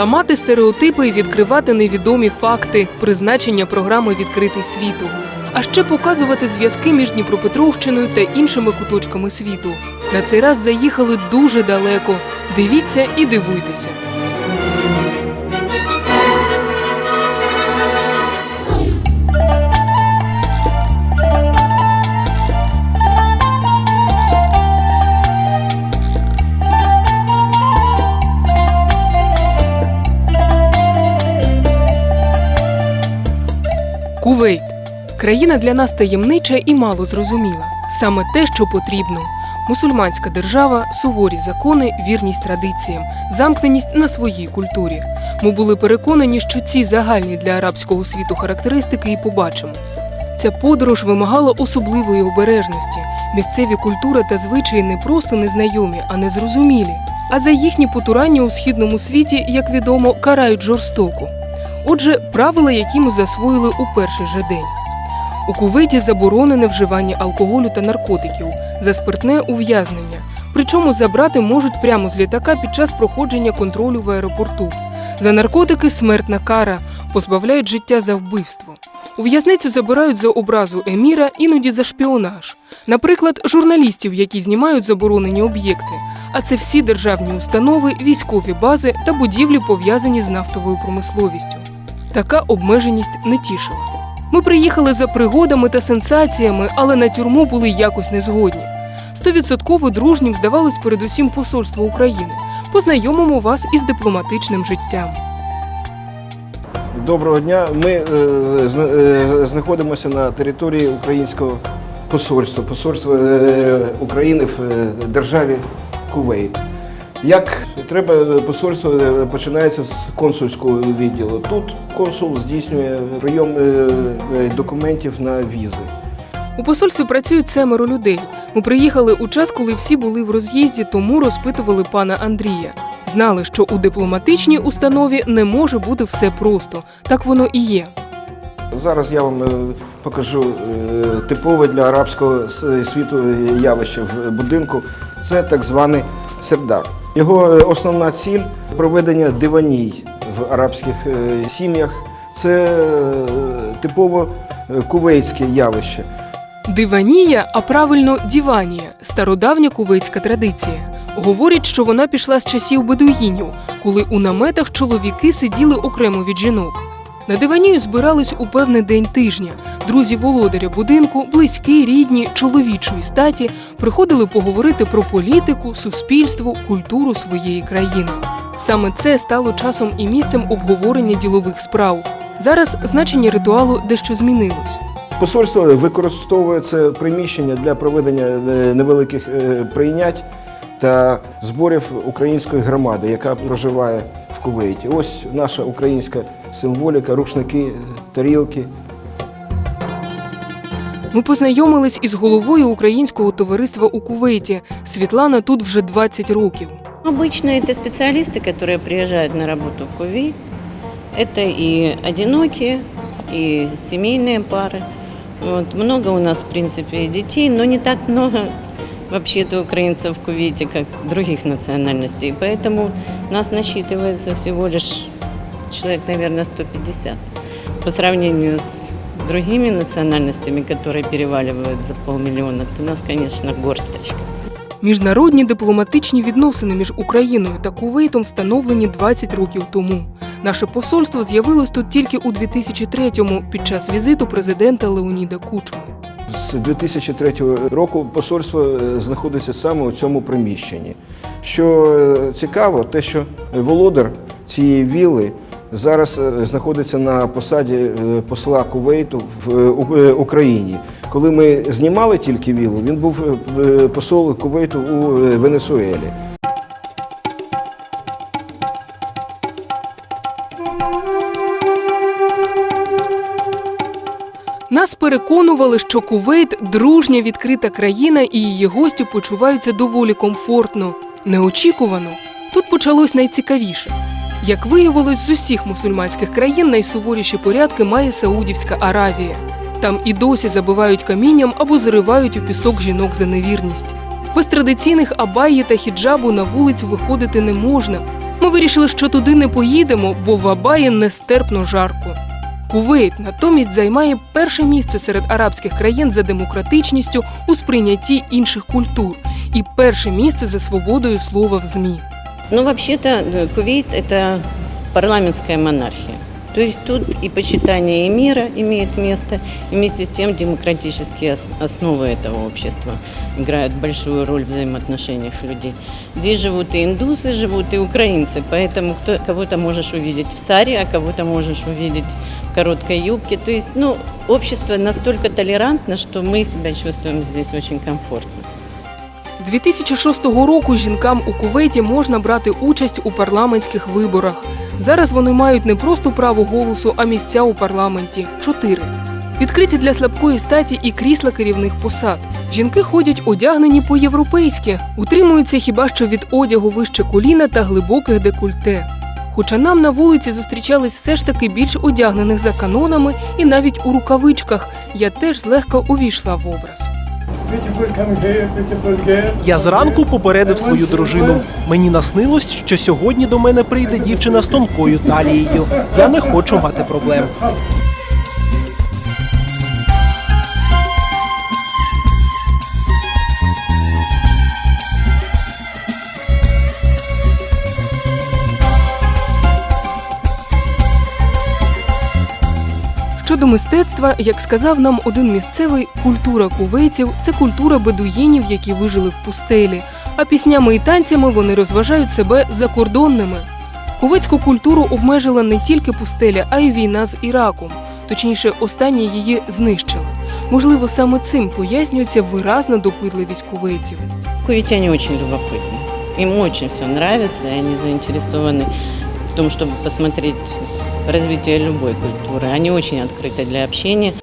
ламати стереотипи і відкривати невідомі факти, призначення програми Відкритий світу, а ще показувати зв'язки між Дніпропетровщиною та іншими куточками світу. На цей раз заїхали дуже далеко. Дивіться і дивуйтеся. Кувейт країна для нас таємнича і мало зрозуміла. Саме те, що потрібно. Мусульманська держава, суворі закони, вірність традиціям, замкненість на своїй культурі. Ми були переконані, що ці загальні для арабського світу характеристики і побачимо. Ця подорож вимагала особливої обережності. Місцеві культури та звичаї не просто незнайомі, а незрозумілі. А за їхні потурання у східному світі, як відомо, карають жорстоко. Отже, правила, які ми засвоїли у перший же день. У Кувейті заборонене вживання алкоголю та наркотиків за спиртне ув'язнення. Причому забрати можуть прямо з літака під час проходження контролю в аеропорту. За наркотики смертна кара, позбавляють життя за вбивство. У в'язницю забирають за образу еміра, іноді за шпіонаж. Наприклад, журналістів, які знімають заборонені об'єкти. А це всі державні установи, військові бази та будівлі, пов'язані з нафтовою промисловістю. Така обмеженість не тішила. Ми приїхали за пригодами та сенсаціями, але на тюрму були якось незгодні. Стовідсотково дружнім здавалось передусім посольство України. Познайомимо вас із дипломатичним життям. Доброго дня. Ми е, е, знаходимося на території українського посольства, посольства е, України в е, державі Кувейт. Як треба, посольство починається з консульського відділу. Тут консул здійснює прийом документів на візи. У посольстві працюють семеро людей. Ми приїхали у час, коли всі були в роз'їзді, тому розпитували пана Андрія. Знали, що у дипломатичній установі не може бути все просто. Так воно і є. Зараз я вам е, покажу е, типове для арабського світу явище в будинку. Це так званий сердар. Його е, основна ціль проведення диваній в арабських е, сім'ях. Це е, типово е, кувейтське явище. Диванія, а правильно діванія стародавня кувейтська традиція. Говорять, що вона пішла з часів бедуїнів, коли у наметах чоловіки сиділи окремо від жінок. На диванію збирались у певний день тижня. Друзі володаря будинку, близькі, рідні, чоловічої статі приходили поговорити про політику, суспільство, культуру своєї країни. Саме це стало часом і місцем обговорення ділових справ. Зараз значення ритуалу дещо змінилось. Посольство використовує це приміщення для проведення е, невеликих е, прийнять та зборів української громади, яка проживає в Кувейті. Ось наша українська символіка, рушники, тарілки. Ми познайомились із головою українського товариства у Кувейті. Світлана тут вже 20 років. Обычно это специалисты, которые приезжают на работу в Кувейт. Это и одинокие, и семейные пары. Вот. Много у нас, в принципе, и детей, но не так много вообще-то украинцев в Кувейте, как других национальностей. Поэтому нас насчитывается всего лишь человек, наверное, 150. По сравнению с другими национальностями, которые переваливают за полмиллиона, то у нас, конечно, горсточка. Міжнародні дипломатичні відносини між Україною та Кувейтом встановлені 20 років тому. Наше посольство з'явилось тут тільки у 2003-му під час візиту президента Леоніда Кучми. З 2003 року посольство е, знаходиться саме у цьому приміщенні. Що е, цікаво, те, що володар цієї вілли зараз е, знаходиться на посаді посла Кувейту в Україні. Коли ми знімали тільки віллу, він був посол Кувейту у Венесуелі. Нас переконували, що Кувейт дружня відкрита країна і її гості почуваються доволі комфортно. Неочікувано. Тут почалось найцікавіше. Як виявилось, з усіх мусульманських країн найсуворіші порядки має Саудівська Аравія. Там і досі забивають камінням або заривають у пісок жінок за невірність. Без традиційних абаї та хіджабу на вулицю виходити не можна. Ми вирішили, що туди не поїдемо, бо в Абаї нестерпно жарко. Кувейт натомість займає перше місце серед арабських країн за демократичністю у сприйнятті інших культур і перше місце за свободою слова в ЗМІ. Ну, взагалі-то, э, Кувейт – це парламентська монархия. То есть тут и почитание и мира имеет место, и вместе с тем демократические ос- основы этого общества играют большую роль в взаимоотношениях людей. Здесь живут и индусы, живут и украинцы, поэтому кто, кого-то можешь увидеть в саре, а кого-то можешь увидеть в короткой юбке. То есть, ну, общество настолько толерантно, что мы себя чувствуем здесь очень комфортно. З 2006 року жінкам у Кувейті можна брати участь у парламентських виборах. Зараз вони мають не просто право голосу, а місця у парламенті чотири. Відкриті для слабкої статі і крісла керівних посад. Жінки ходять одягнені по-європейськи, утримуються хіба що від одягу вище коліна та глибоких декольте. Хоча нам на вулиці зустрічались все ж таки більш одягнених за канонами і навіть у рукавичках, я теж злегка увійшла в образ. Я зранку попередив свою дружину. Мені наснилось, що сьогодні до мене прийде дівчина з тонкою талією. Я не хочу мати проблем. Щодо мистецтва, як сказав нам один місцевий, культура кувейців це культура бедуїнів, які вижили в пустелі. А піснями і танцями вони розважають себе закордонними. Кувецьку культуру обмежила не тільки пустеля, а й війна з Іраком. Точніше, останні її знищили. Можливо, саме цим пояснюється виразна допитливість кувейців. Кувитяне очень любопытны. Им очень все нравится, и они заинтересованы в том, чтобы посмотреть развитие любой культуры. Они очень открыты для общения.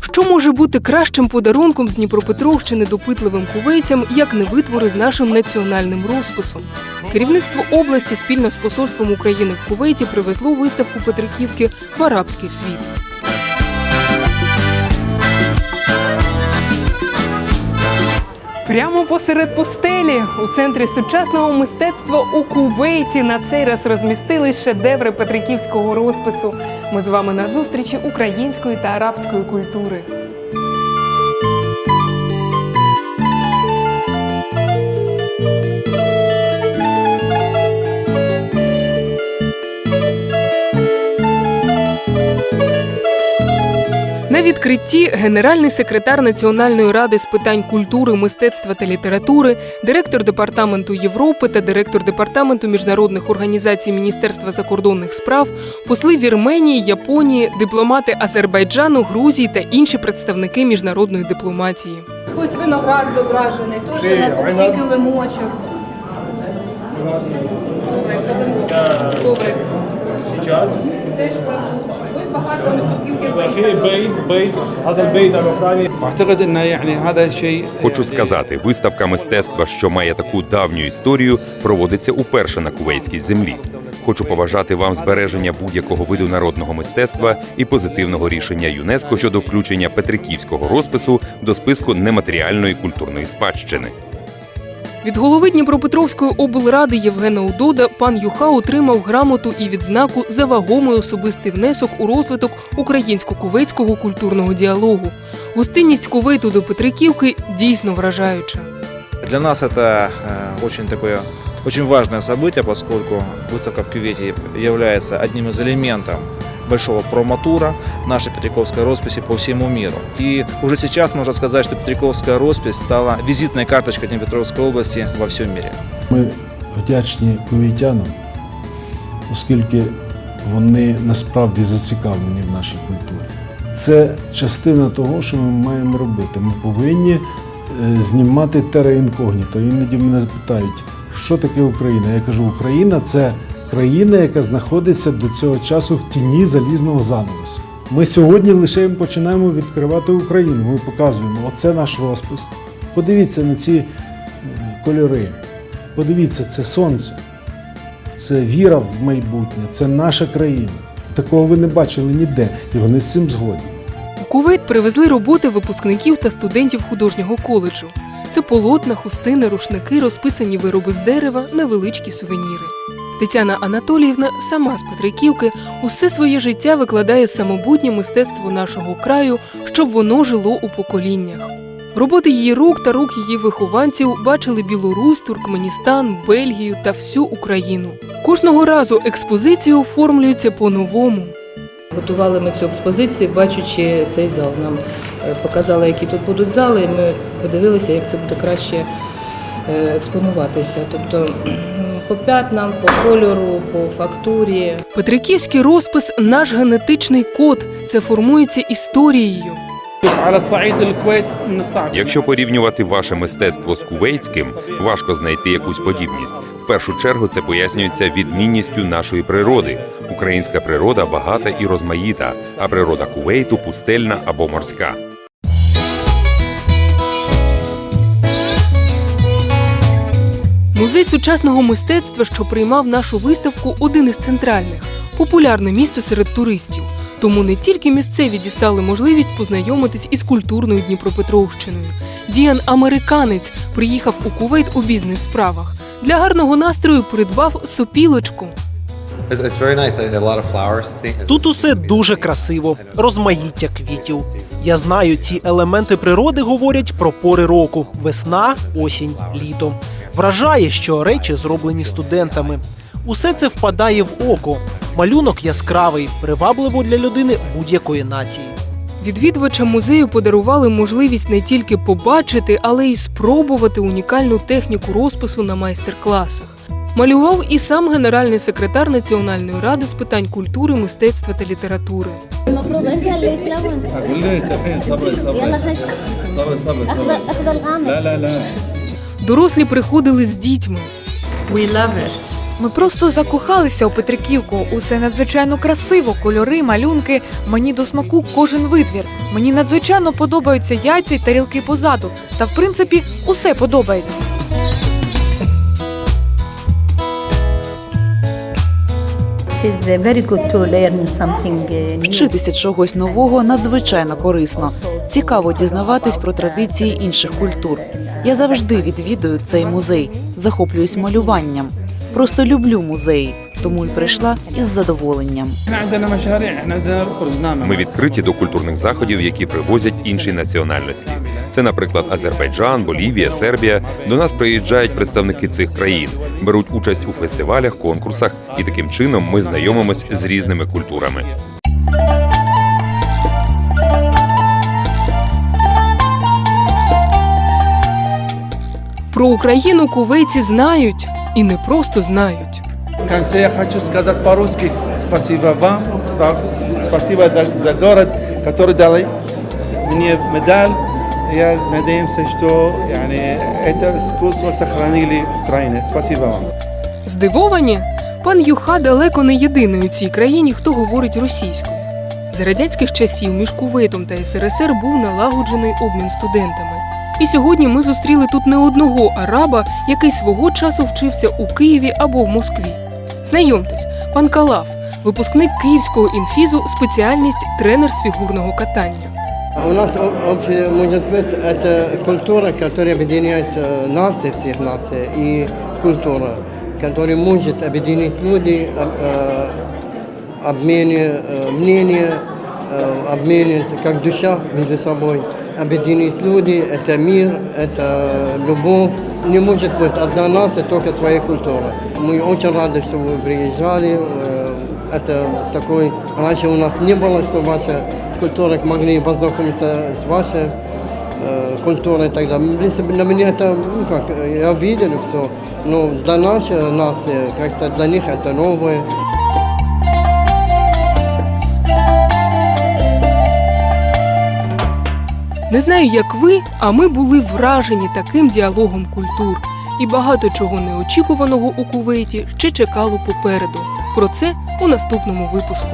Що може бути кращим подарунком з Дніпропетровщини допитливим кувейцям, як не витвори з нашим національним розписом? Керівництво області спільно з посольством України в Кувейті привезло виставку Петриківки в арабський світ. Прямо посеред пустелі у центрі сучасного мистецтва у Кувейті на цей раз розмістили шедеври петриківського розпису. Ми з вами на зустрічі української та арабської культури. Відкритті генеральний секретар Національної ради з питань культури, мистецтва та літератури, директор департаменту Європи та директор департаменту міжнародних організацій Міністерства закордонних справ, посли Вірменії, Японії, дипломати Азербайджану, Грузії та інші представники міжнародної дипломатії. Ось виноград зображений, теж на пусті килимочок. Добре, килимок. Добре. Теж Хочу сказати, виставка мистецтва, що має таку давню історію, проводиться уперше на кувейтській землі. Хочу побажати вам збереження будь-якого виду народного мистецтва і позитивного рішення ЮНЕСКО щодо включення Петриківського розпису до списку нематеріальної культурної спадщини. Від голови Дніпропетровської облради Євгена Удода пан Юха отримав грамоту і відзнаку за вагомий особистий внесок у розвиток українсько-кувейтського культурного діалогу. Гостинність Кувейту до Петриківки дійсно вражаюча. Для нас это э, очень такое очень важное событие, поскольку выставка в Кювете является одним из элементов большого промотура нашей Петриковской росписи по всему миру. И уже сейчас можно сказать, что Петриковская роспись стала визитной карточкой Днепропетровской области во всем мире. Ми вдячні кувейтянам, оскільки вони насправді зацікавлені в нашій культурі. Це частина того, що ми маємо робити. Ми повинні е, знімати тере інкогніто. Іноді мене питають, що таке Україна. Я кажу, Україна це країна, яка знаходиться до цього часу в тіні залізного занавесу. Ми сьогодні лише починаємо відкривати Україну. Ми показуємо, оце наш розпис. Подивіться на ці е, кольори. Подивіться, це сонце, це віра в майбутнє, це наша країна. такого ви не бачили ніде, і вони з цим згодні. У Кувейт привезли роботи випускників та студентів художнього коледжу. Це полотна, хустини, рушники, розписані вироби з дерева, невеличкі сувеніри. Тетяна Анатоліївна, сама з Петриківки, усе своє життя викладає самобутнє мистецтво нашого краю, щоб воно жило у поколіннях. Роботи її рук та рук її вихованців бачили Білорусь, Туркменістан, Бельгію та всю Україну. Кожного разу експозиція оформлюється по-новому. Готували ми цю експозицію, бачучи цей зал. Нам е, показали, які тут будуть зали, і ми подивилися, як це буде краще е, експонуватися. Тобто по п'ятнам, по кольору, по фактурі. Петриківський розпис наш генетичний код. Це формується історією. Якщо порівнювати ваше мистецтво з кувейтським, важко знайти якусь подібність. В першу чергу це пояснюється відмінністю нашої природи. Українська природа багата і розмаїта, а природа кувейту пустельна або морська. Музей сучасного мистецтва, що приймав нашу виставку, один із центральних популярне місце серед туристів. Тому не тільки місцеві дістали можливість познайомитись із культурною Дніпропетровщиною. Діан американець приїхав у Кувейт у бізнес-справах. Для гарного настрою придбав сопілочку. Тут усе дуже красиво, розмаїття квітів. Я знаю, ці елементи природи говорять про пори року: весна, осінь, літо. Вражає, що речі зроблені студентами. Усе це впадає в око. Малюнок яскравий, привабливо для людини будь-якої нації. Відвідувачам музею подарували можливість не тільки побачити, але й спробувати унікальну техніку розпису на майстер-класах. Малював і сам генеральний секретар Національної ради з питань культури, мистецтва та літератури. Дорослі приходили з дітьми. We love it. Ми просто закохалися у Петриківку. Усе надзвичайно красиво, кольори, малюнки. Мені до смаку кожен витвір. Мені надзвичайно подобаються яйця й тарілки позаду. Та в принципі усе подобається. Вчитися чогось нового надзвичайно корисно. Цікаво дізнаватись про традиції інших культур. Я завжди відвідую цей музей, захоплююсь малюванням. Просто люблю музеї, тому і прийшла із задоволенням. Ми відкриті до культурних заходів, які привозять інші національності. Це, наприклад, Азербайджан, Болівія, Сербія. До нас приїжджають представники цих країн, беруть участь у фестивалях, конкурсах, і таким чином ми знайомимось з різними культурами. Про Україну кувейці знають і не просто знають. В конце я хочу сказать по-русски спасибо вам, спа- спасибо да- за город, который дал мне медаль. Я надеемся, что это искусство сохранили Украину. Спасибо вам. Здивовані пан Юха далеко не єдиний у цій країні, хто говорить російською. За радянських часів між Кувейтом та СРСР був налагоджений обмін студентами. І сьогодні ми зустріли тут не одного араба, який свого часу вчився у Києві або в Москві. Знайомтесь, пан Калаф, випускник київського інфізу, спеціальність тренер з фігурного катання. У нас общий муниципалитет – это культура, которая объединяет э, нации, всех наций, и культура, которая может объединить людей, об- э, обмене э, мнения, э, обмене как душа между собой. Объединить людей – это мир, это любовь. Не может быть одна нация, только своя культура. Мы очень рады, что вы приезжали. э, Это такой, раньше у нас не было, что ваша культура могли познакомиться с вашей э, культурой тогда. В принципе, для меня это, ну как, я видел все, но для нашей нации, как-то для них это новое. Не знаю, як ви, а ми були вражені таким діалогом культур. І багато чого неочікуваного у Кувейті ще чекало попереду. Про це у наступному випуску.